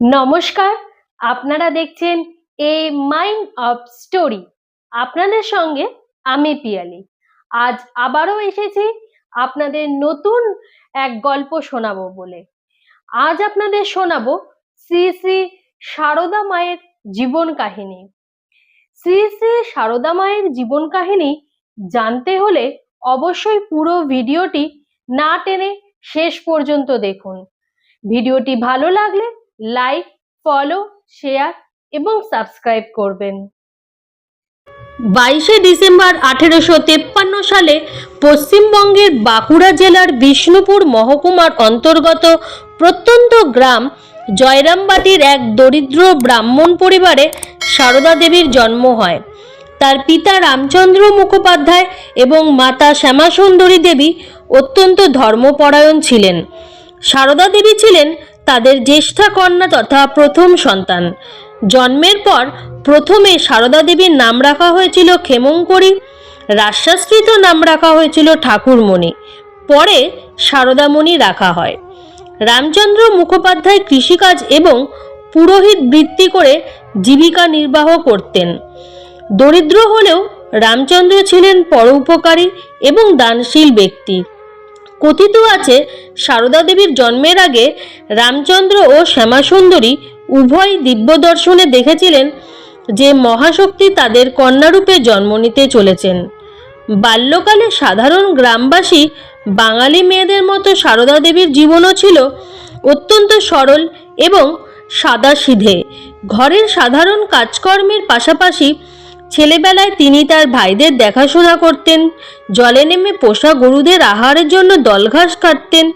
নমস্কার, আপনারা দেখছেন এ মাইন্ড অফ স্টোরি আপনাদের সঙ্গে আমি পিয়ালি। আজ আবারও এসেছি আপনাদের নতুন এক গল্প শোনাবো বলে। আজ আপনাদের শোনাবো শ্রী শ্রী সারদা মায়ের জীবন কাহিনী। শ্রী শ্রী সারদা মায়ের জীবন কাহিনী জানতে হলে অবশ্যই পুরো ভিডিওটি না টেনে শেষ পর্যন্ত দেখুন। ভিডিওটি ভালো লাগলে লাইক ফলো শেয়ার এবং সাবস্ক্রাইব করবেন। বাইশে ডিসেম্বর আঠেরোশো তেপ্পান্ন সালে পশ্চিমবঙ্গের বাঁকুড়া জেলার বিষ্ণুপুর মহকুমার অন্তর্গত প্রত্যন্ত গ্রাম জয়রামবাটির এক দরিদ্র ব্রাহ্মণ পরিবারে সারদা দেবীর জন্ম হয়। তার পিতা রামচন্দ্র মুখোপাধ্যায় এবং মাতা শ্যামাসুন্দরী দেবী অত্যন্ত ধর্মপরায়ণ ছিলেন। সারদা দেবী ছিলেন তাদের জ্যেষ্ঠা কন্যা তথা প্রথম সন্তান। জন্মের পর প্রথমে সারদা দেবীর নাম রাখা হয়েছিল ক্ষেমঙ্করী রাশ্বাস্কৃত নাম রাখা হয়েছিল ঠাকুরমণি, পরে সারদামণি রাখা হয়। রামচন্দ্র মুখোপাধ্যায় কৃষিকাজ এবং পুরোহিত বৃত্তি করে জীবিকা নির্বাহ করতেন। দরিদ্র হলেও রামচন্দ্র ছিলেন পরোপকারী এবং দানশীল ব্যক্তি। কথিত আছে, সারদা দেবীর জন্মের আগে রামচন্দ্র ও শ্যামাসুন্দরী উভয় দিব্য দর্শনে দেখেছিলেন যে মহাশক্তি তাদের কন্যারূপে জন্ম নিতে চলেছেন। বাল্যকালে সাধারণ গ্রামবাসী বাঙালি মেয়েদের মতো সারদা দেবীর জীবনও ছিল অত্যন্ত সরল এবং সাদাসিধে। ঘরের সাধারণ কাজকর্মের পাশাপাশি ছেলেবেলায় তিনি তার ভাইদের দেখাশোনা করতেন। জলে নেমে পোষা গরুদের আহারের জন্য দলঘাস কাটতেন।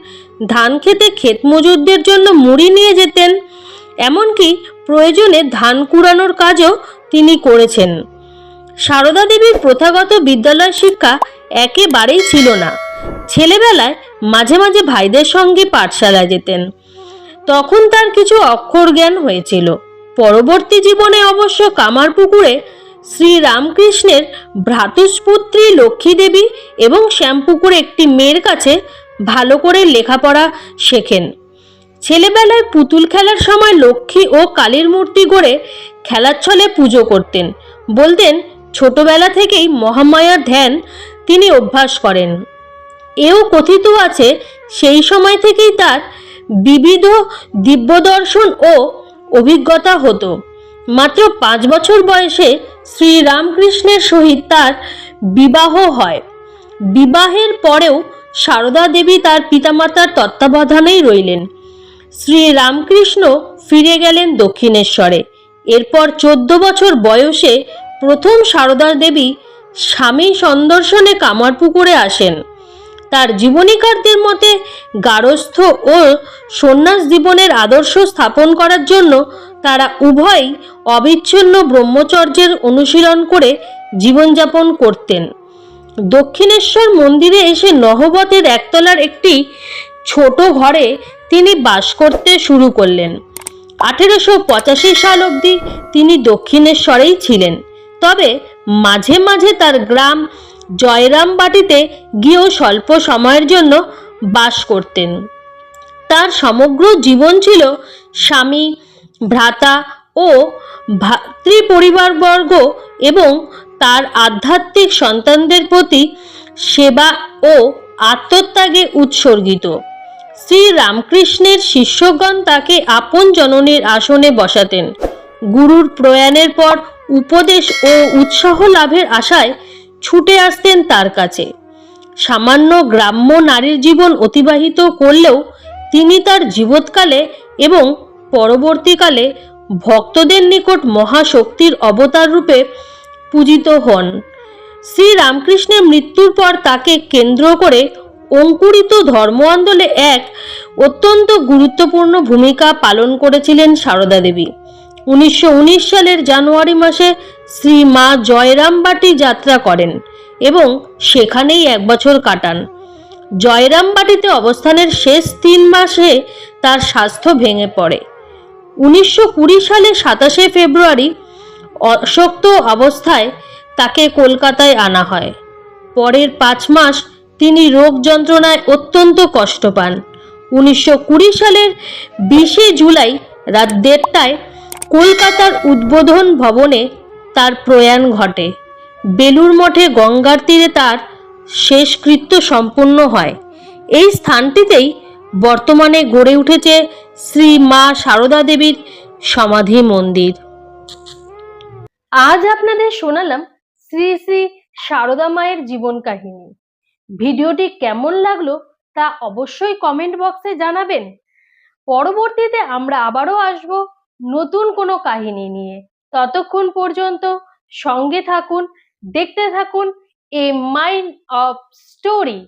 ধান খেতে ক্ষেত মজুরদের জন্য মুড়ি নিয়ে যেতেন। এমনকি প্রয়োজনে ধান কুড়ানোর কাজও তিনি করেছেন। সারদা দেবীর প্রথাগত বিদ্যালয় শিক্ষা একেবারেই ছিল না। ছেলেবেলায় মাঝে মাঝে ভাইদের সঙ্গে পাঠশালায় যেতেন। তখন তার কিছু অক্ষর জ্ঞান হয়েছিল। পরবর্তী জীবনে অবশ্য কামারপুকুরে শ্রী রামকৃষ্ণের ভ্রাতুষ্পুত্রী লক্ষ্মী দেবী এবং শ্যামপুকুরে একটি মেয়ের কাছে ভালো করে লেখাপড়া শেখেন। ছেলেবেলায় পুতুল খেলার সময় লক্ষ্মী ও কালীর মূর্তি গড়ে খেলার ছলে পুজো করতেন। বলতেন, ছোটবেলা থেকেই মহামায়ার ধ্যান তিনি অভ্যাস করেন। এও কথিত আছে, সেই সময় থেকেই তার বিবিধ দিব্যদর্শন ও অভিজ্ঞতা হতো। মাত্র পাঁচ বছর বয়সে শ্রী রামকৃষ্ণের সহিত তার বিবাহ হয়। বিবাহের পরেও সারদা দেবী তার পিতামাতার তত্ত্বাবধানেই রইলেন। শ্রী রামকৃষ্ণ ফিরে গেলেন দক্ষিণেশ্বরে। এরপর চোদ্দ বছর বয়সে প্রথম সারদা দেবী স্বামী সন্দর্শনে কামারপুকুরে আসেন। তার জীবনীকারদের মতে গারস্থ ও সন্ন্যাস জীবনের আদর্শ স্থাপন করার জন্য তারা উভয়ই অবিচ্ছিন্ন ব্রহ্মচর্যের অনুশীলন করে জীবনযাপন করতেন। দক্ষিণেশ্বর মন্দিরে এসে নহবতের একতলার একটি ছোট ঘরে তিনি বাস করতে শুরু করলেন। আঠেরোশো পঁচাশি সাল অবধি তিনি দক্ষিণেশ্বরেই ছিলেন। তবে মাঝে মাঝে তার গ্রাম জয়রামবাটিতে গিয়েও স্বল্প সময়ের জন্য বাস করতেন। তার সমগ্র জীবন ছিল স্বামী ভ্রাতা ও ভাতৃ পরিবারবর্গ এবং তার আধ্যাত্মিক সন্তানদের প্রতি সেবা ও আত্মত্যাগে উৎসর্গিত। শ্রী রামকৃষ্ণের শিষ্যগণ তাকে আপন জননীর আসনে বসাতেন। গুরুর প্রয়াণের পর উপদেশ ও উৎসাহ লাভের আশায় ছুটে আসতেন তার কাছে। সামান্য গ্রাম্য নারীর জীবন অতিবাহিত করলেও তিনি তার জীবৎকালে এবং পরবর্তীকালে ভক্তদের নিকট মহাশক্তির অবতার রূপে পূজিত হন। শ্রী রামকৃষ্ণের মৃত্যুর পর তাকে কেন্দ্র করে অঙ্কুরিত ধর্ম আন্দোলনে এক অত্যন্ত গুরুত্বপূর্ণ ভূমিকা পালন করেছিলেন সারদা দেবী। উনিশশো উনিশ সালের জানুয়ারি মাসে শ্রী মা জয়রামবাটি যাত্রা করেন এবং সেখানেই এক বছর কাটান। জয়রামবাটিতে অবস্থানের শেষ তিন মাসে তার স্বাস্থ্য ভেঙে পড়ে। উনিশশো কুড়ি সালে সাতাশে ফেব্রুয়ারি অশক্ত অবস্থায় তাকে কলকাতায় আনা হয়। পরের পাঁচ মাস তিনি রোগ যন্ত্রণায় অত্যন্ত কষ্ট পান। উনিশশো কুড়ি সালের বিশে জুলাই রাত দেড়টায় কলকাতার উদ্বোধন ভবনে তার প্রয়াণ ঘটে। বেলুর মঠে গঙ্গার তীরে তার শেষকৃত্য সম্পন্ন হয়। এই স্থানটিতেই বর্তমানে গড়ে উঠেছে শ্রী মা সারদা দেবীর সমাধি মন্দির। আজ আপনাদের শোনালাম শ্রী শ্রী সারদা মায়ের জীবন কাহিনী। ভিডিওটি কেমন লাগল তা অবশ্যই কমেন্ট বক্সে জানাবেন। পরবর্তীতে আমরা আবারও আসব নতুন কোনো কাহিনী নিয়ে। ততক্ষণ পর্যন্ত সঙ্গে থাকুন, দেখতে থাকুন এ মাইন্ড অফ স্টোরি।